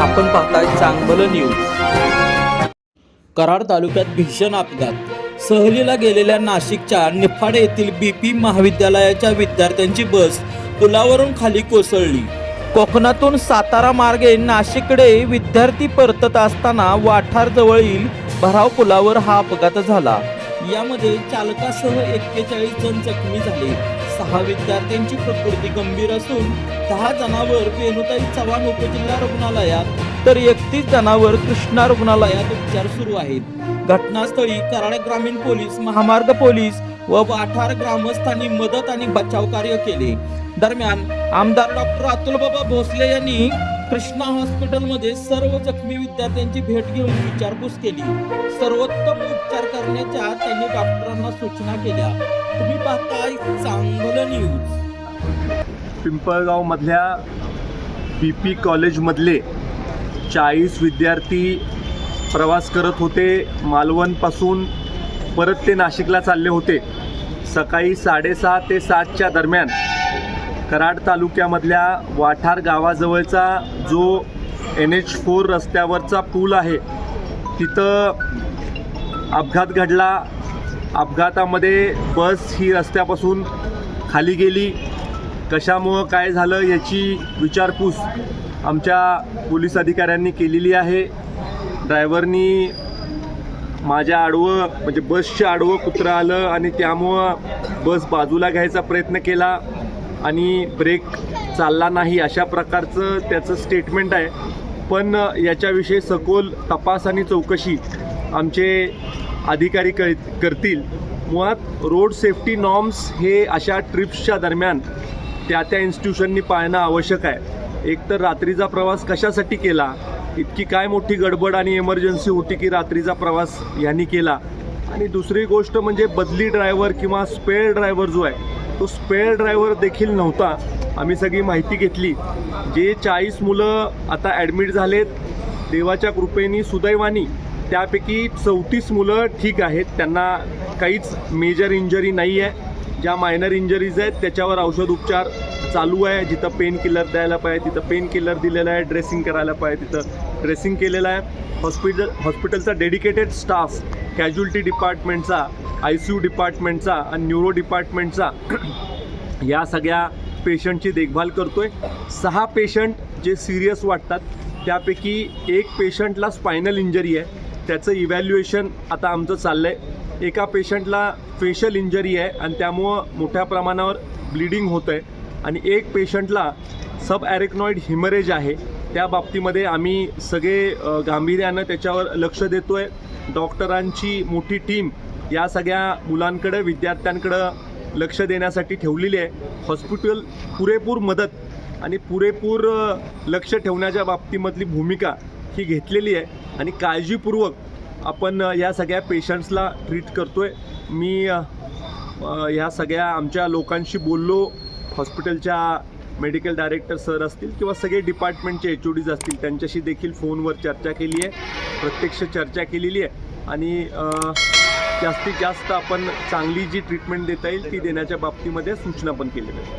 आपण पाहताय चांगलं न्यूज कराड तालुक्यात भीषण अपघात. सहलीला गेलेल्या नाशिकच्या निफाड येथील बीपी महाविद्यालयाच्या विद्यार्थ्यांची बस पुलावरून खाली कोसळली. कोकणातून सातारा मार्गे नाशिककडे विद्यार्थी परतत असताना वाठारजवळील भराव पुलावर हा अपघात झाला. यामध्ये चालकासह एक्केचाळीस जण जखमी झाले. सहा विद्यार्थ्यांची प्रकृती गंभीर असून दहा जणांवर वेणुताई चव्हाण उपजिल्हा रुग्णालयात तर एकतीस जणांवर कृष्णा रुग्णालयात उपचार सुरू आहेत. घटनास्थळी कराड ग्रामीण पोलीस महामार्ग पोलीस व वाठार ग्रामस्थांनी मदत आणि बचाव कार्य केले. दरम्यान आमदार डॉक्टर अतुलबाबा भोसले यांनी कृष्णा हॉस्पिटलमध्ये सर्व जखमी विद्यार्थ्यांची भेट घेऊन विचारपूस केली. सर्वोत्तम उपचार करण्याच्या त्यांनी डॉक्टरांना सूचना केल्या. तुम्ही पाहताय चांगलं न्यूज पिंपळगावमधल्या बी पी कॉलेजमधले चाळीस विद्यार्थी प्रवास करत होते. मालवणपासून परत ते नाशिकला चालले होते. सकाळी साडेसहा ते सातच्या दरम्यान कराड तालुक्यामधल्या वाठार गावाजवळचा जो एन एच फोर रस्त्यावरचा पूल आहे तिथं अपघात घडला. अपघातामध्ये बस ही रस्त्यापासून खाली गेली. कशामुळं काय झालं याची विचारपूस आमच्या पोलीस अधिकाऱ्यांनी केलेली आहे. ड्रायव्हरनी माझ्या आडवं म्हणजे बसच्या आडवं कुत्रं आलं आणि त्यामुळं बस बाजूला घ्यायचा प्रयत्न केला आणि ब्रेक चालला नाही अशा प्रकारचं त्याचं स्टेटमेंट आहे. पण याच्याविषयी सखोल तपास आणि चौकशी आमचे अधिकारी कर करतील. मुळात रोड सेफ्टी नॉर्म्स हे अशा ट्रिप्सच्या दरम्यान त्या त्या इन्स्टिट्यूशननी पाळणं आवश्यक आहे. एक तर रात्रीचा प्रवास कशासाठी केला? इतकी काय मोठी गडबड आणि इमर्जन्सी होती की रात्रीचा प्रवास यांनी केला? आणि दुसरी गोष्ट म्हणजे बदली ड्रायव्हर किंवा स्पेअर ड्रायव्हर जो आहे तो स्पेअर ड्रायव्हर देखील नव्हता. आम्ही सगळी माहिती घेतली. जे चाळीस मुलं आता ॲडमिट झालेत देवाच्या कृपेनी सुदैवानी त्यापैकी चौतीस मुलं ठीक आहेत. त्यांना काहीच मेजर इंजरी नाही आहे ज्या मायनर इंजरीज आहेत त्याच्यावर औषध उपचार चालू आहे. जिथं पेन किलर द्यायला पाहिजे तिथं पेन किलर दिलेलं आहे. ड्रेसिंग करायला पाहिजे तिथं ड्रेसिंग केलेलं आहे. हॉस्पिटल हॉस्पिटलचा डेडिकेटेड स्टाफ कॅज्युअल्टी डिपार्टमेंटचा आय सी यू डिपार्टमेंटचा आणि न्यूरो डिपार्टमेंटचा या सगळ्या पेशंटची देखभाल करतो आहे सहा पेशंट जे सिरियस वाटतात त्यापैकी एक पेशंटला स्पायनल इंजरी आहे. त्याचं इव्हॅल्युएशन आता आमचं चाललं आहे एका पेशंटला फेशल इंजरी आहे आणि त्यामुळं मोठ्या प्रमाणावर ब्लिडिंग होतं आहे आणि एक पेशंटला सब ॲरेक्नॉइड हिमरेज आहे. त्या बाबतीमध्ये आम्ही सगळे गांभीर्यानं त्याच्यावर लक्ष देतो आहे डॉक्टरांची मोठी टीम या सगळ्या मुलांकडं विद्यार्थ्यांकडं लक्ष देण्यासाठी ठेवलेली आहे. हॉस्पिटल पुरेपूर मदत आणि पुरेपूर लक्ष ठेवण्याच्या बाबतीमधली भूमिका ही घेतलेली आहे. आणि काळजीपूर्वक आपण या सगळ्या पेशंट्सला ट्रीट करतोय. मी ह्या सगळ्या आमच्या लोकांशी बोललो. हॉस्पिटलच्या मेडिकल डायरेक्टर सर असतील किंवा सगळे डिपार्टमेंटचे एच ओ डीज असतील त्यांच्याशी देखील फोनवर चर्चा केली आहे. प्रत्यक्ष चर्चा केलेली आहे. आणि जास्तीत जास्त आपण चांगली जी ट्रीटमेंट देता येईल ती देण्याच्या बाबतीमध्ये सूचना पण केली आहेत.